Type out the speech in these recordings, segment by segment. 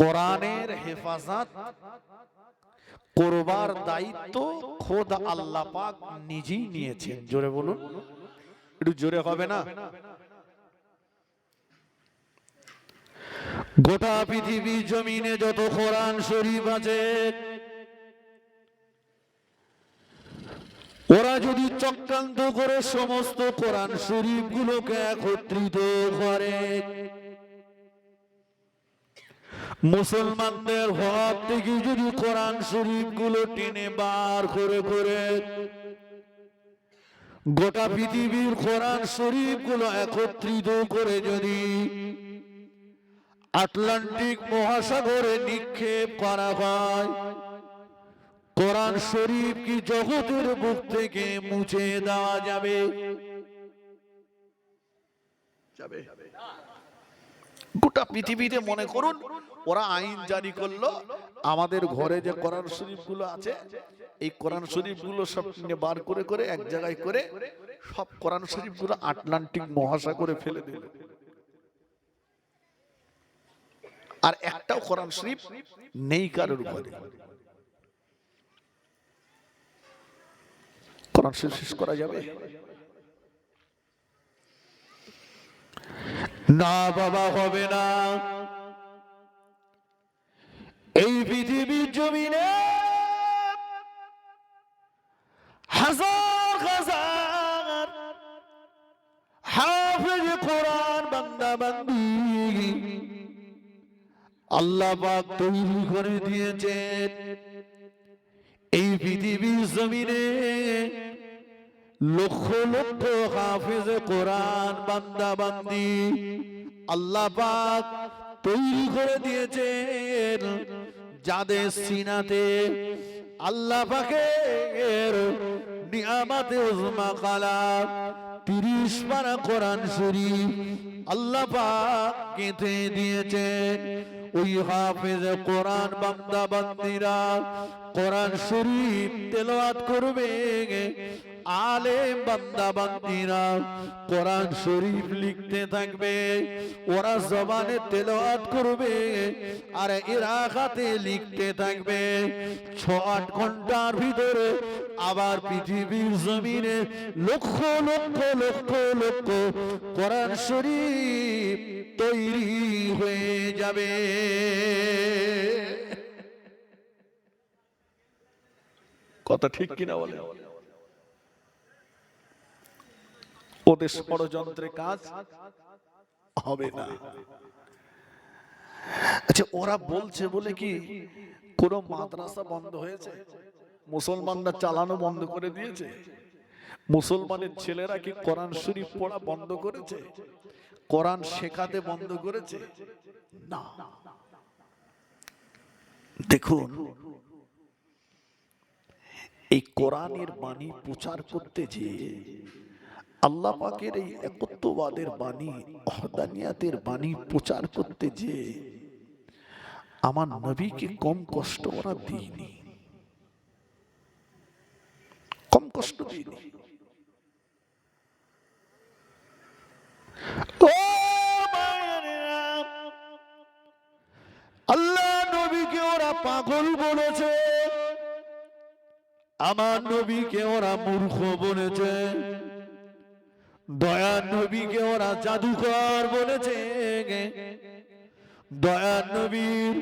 কোরআনের হেফাজত, করবার দায়িত্ব খোদ আল্লাহ পাক নিজেই নিয়েছেন। জোরে বলুন। একটু জোরে হবে না? গোটা পৃথিবী জমিনে যত কোরআন শরীফ আছে, ওরা যদি চক্রান্ত করে সমস্ত কোরআন শরীফ গুলোকে একত্রিত করে মুসলমানদের হাত থেকে যদি কোরআন শরীফগুলো টেনে বার করে করে গোটা পৃথিবীর কোরআন শরীফগুলো একত্রিত করে যদি আটলান্টিক মহাসাগরে নিক্ষেপ করা হয়, কোরআন শরীফ কি জগতের বুক থেকে মুছে দেওয়া যাবে। গোটা পৃথিবীতে মনে করুন ওরা আইন জারি করল। আমাদের ঘরে যে কোরআন শরীফগুলো আছে, এই কোরআন শরীফগুলো সব বার করে করে এক জায়গায় করে সব কোরআন শরীফগুলো আটলান্টিক মহাসাগরে ফেলে দিল। আর একটাও কোরআন শরীফ নেই কারোর ঘরে। কোরআন শরীফ শেষ করা যাবে? না বাবা, হবে না। এই পৃথিবীর জমিনে হাজার হাজার হাফেজ কোরআন বান্দা বান্দি। আল্লাহ পাক তৈরি করে দিয়েছেন। এই পৃথিবীর জমিনে লক্ষ লক্ষ হাফেজ কোরআন বান্দা বান্দি। আল্লাহ পাক তৈরি করে দিয়েছেন যাদের সিনাতে আল্লাহ পাকের নিয়ামাতে উজমা তিরিশ পারা কোরআন শরীফ আল্লাহ পাক গেঁথে দিয়েছেন। ওই হাফেজ কোরআন বান্দা বান্দিরা কোরআন শরীফ তেলাওয়াত করবে। আলেম বান্দা বান্দিরা কোরআন শরীফ লিখতে থাকবে, ওরা জবানে তেলাওয়াত করবে, আর এরা হাতে লিখতে থাকবে। ছ আট ঘণ্টার ভিতরে আবার পৃথিবীর জমিনে লক্ষ লক্ষ লক্ষ লক্ষ কোরআন শরীফ তৈরি হয়ে যাবে। কথা ঠিক কিনা বলে ওদের ষড়যন্ত্রে কাজ হবে না। আচ্ছা ওরা বলছে বলে কি কোন মাদ্রাসা বন্ধ হয়েছে? মুসলমানরা চালানো বন্ধ করে দিয়েছে? মুসলমানের ছেলেরা কি কোরআন শরীফ পড়া বন্ধ করেছে? কোরআন শেখাতে বন্ধ করেছে? না। দেখুন, এই কোরআনের বাণী প্রচার করতে যে আল্লাহ পাকের এই একত্ববাদের বাণী, অহদানিয়াতের বাণী প্রচার করতে যে আমার নবীকে কম কষ্ট ওরা দিইনি। কম কষ্ট দিইনি। আল্লাহ নবীকে ওরা পাগল বলেছে। আমার নবীকে ওরা মূর্খ বলেছে। দয়া নবীকে ওরা জাদুকর বলেছে দয়া নবীর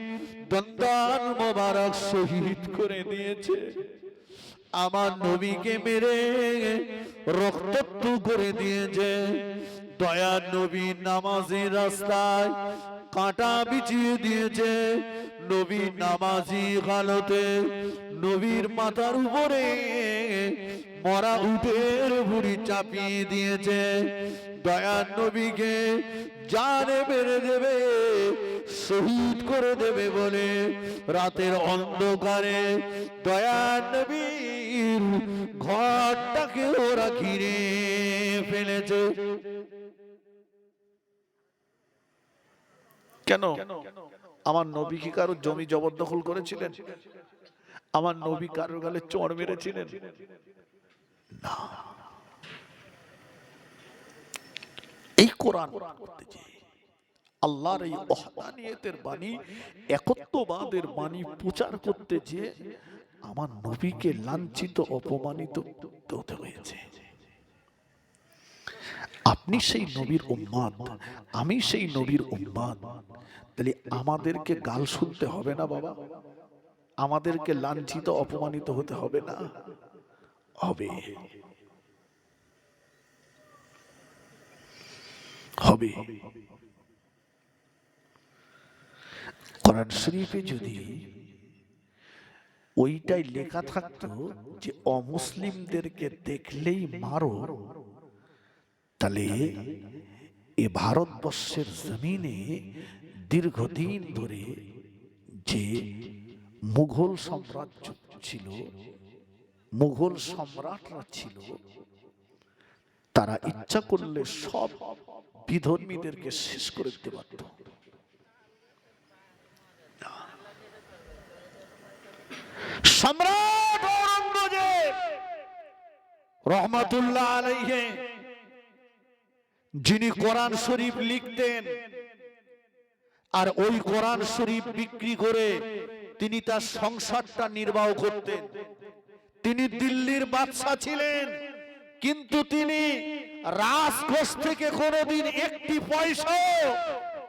দন্দান মোবারক শহীদ করে দিয়েছে। আমার নবীকে মেরে রক্তাক্ত করে দিয়েছে। দয়া নবী নামাজি রাস্তায় কাঁটা বিছিয়ে দিয়েছে। নবী নামাজি হালতে নবীর মাথার উপরে মরা উটের ভুড়ি চাপিয়ে দিয়েছে। দয়ার নবীকে জানে মেরে দেবে শহীদ করে দেবে বলে রাতের অন্ধকারে দয়ার নবীর ঘরটাকে ওরা ঘিরে ফেলেছে। কেন? আমার নবী কি কারও জমি জবরদখল করেছিলেন? আমার নবী কারোর গালে চড় মেরেছিলেন? না। এই কোরআন করতে আল্লাহর এই অহদানিয়তের বাণী, একত্ববাদের বাণী প্রচার করতে যে আমার নবীকে লাঞ্ছিত, অপমানিত হতে হয়েছে। আপনি সেই নবীর উম্মাদ আমি সেই নবীর উম্মাদ। তাহলে আমাদেরকে গাল শুনতে হবে না বাবা। আমাদেরকে লাঞ্ছিত অপমানিত হতে হবে না। হবে হবে। কোরআন শরীফে যদি ওইটাই লেখা থাকতো যে অমুসলিমদেরকে দেখলেই মারো তাহলে এ ভারতবর্ষের জমিনে দীর্ঘদিন ধরে যে মুঘল সাম্রাজ্য ছিল, মুঘল সম্রাটরা ছিল, তারা ইচ্ছা করলে সব বিধর্মীদেরকে শেষ করে দিতে পারত। সম্রাট রহমাতুল্লাহ আলাইহে যিনি কোরআন শরীফ লিখতেন আর ওই কোরআন শরীফ বিক্রি করে তিনি তার সংসারটা নির্বাহ করতেন। তিনি দিল্লির বাদশা ছিলেন, কিন্তু তিনি রাজকোষ থেকে কোনোদিন একটি পয়সা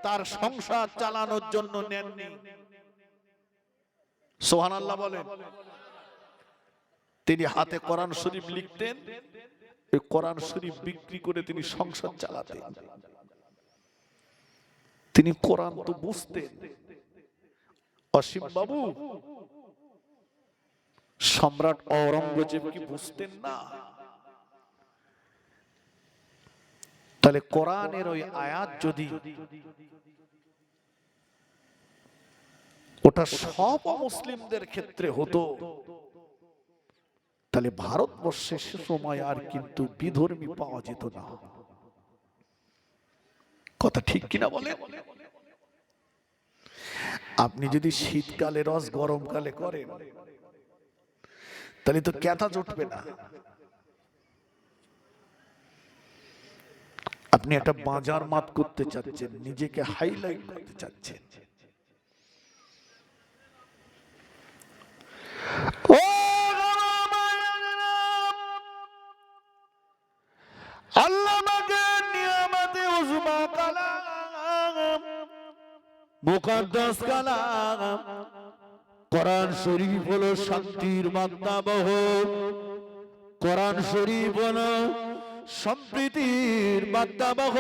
তার সংসার চালানোর জন্য নেননি। সোহান আল্লাহ বলেন, তিনি হাতে কোরআন শরীফ লিখতেন ওই কোরআন শরীফ বিক্রি করে তিনি সংসার চালাতেন। তিনি কোরআন তো বুঝতেন। অসীম বাবু, সম্রাট ঔরঙ্গজেব কি বুঝতেন না? তাহলে কোরআনের ওই আয়াত যদি ওটা সব মুসলিমদের ক্ষেত্রে হতো তাহলে ভারতবর্ষে সে সময় আর কিন্তু বিধর্মী পাওয়া যেত না। কথা ঠিক কিনা বলে আপনি যদি শীতকালে, রস গরমকালে করেন, তাহলে তো ক্যাথা জুটবে না। আপনি একটা বাজার মাত করতে চাচ্ছেন, নিজেকে হাইলাইট করতে চাচ্ছেন। মুকাদ্দাস কালাম। কোরআন শরীফ হলো শান্তির বার্তাবহ কোরআন শরীফ হলো সম্প্রীতির বার্তাবহ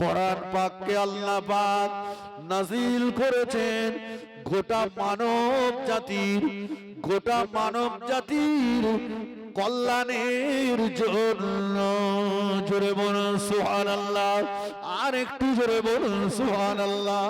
কোরআন পাককে আল্লাহ পাক নাজিল করেছেন গোটা মানব জাতির, গোটা মানব জাতির কল্যাণের জন্য। জোরে বলুন সুহান আল্লাহ আর একটু জোরে বলুন সুহান আল্লাহ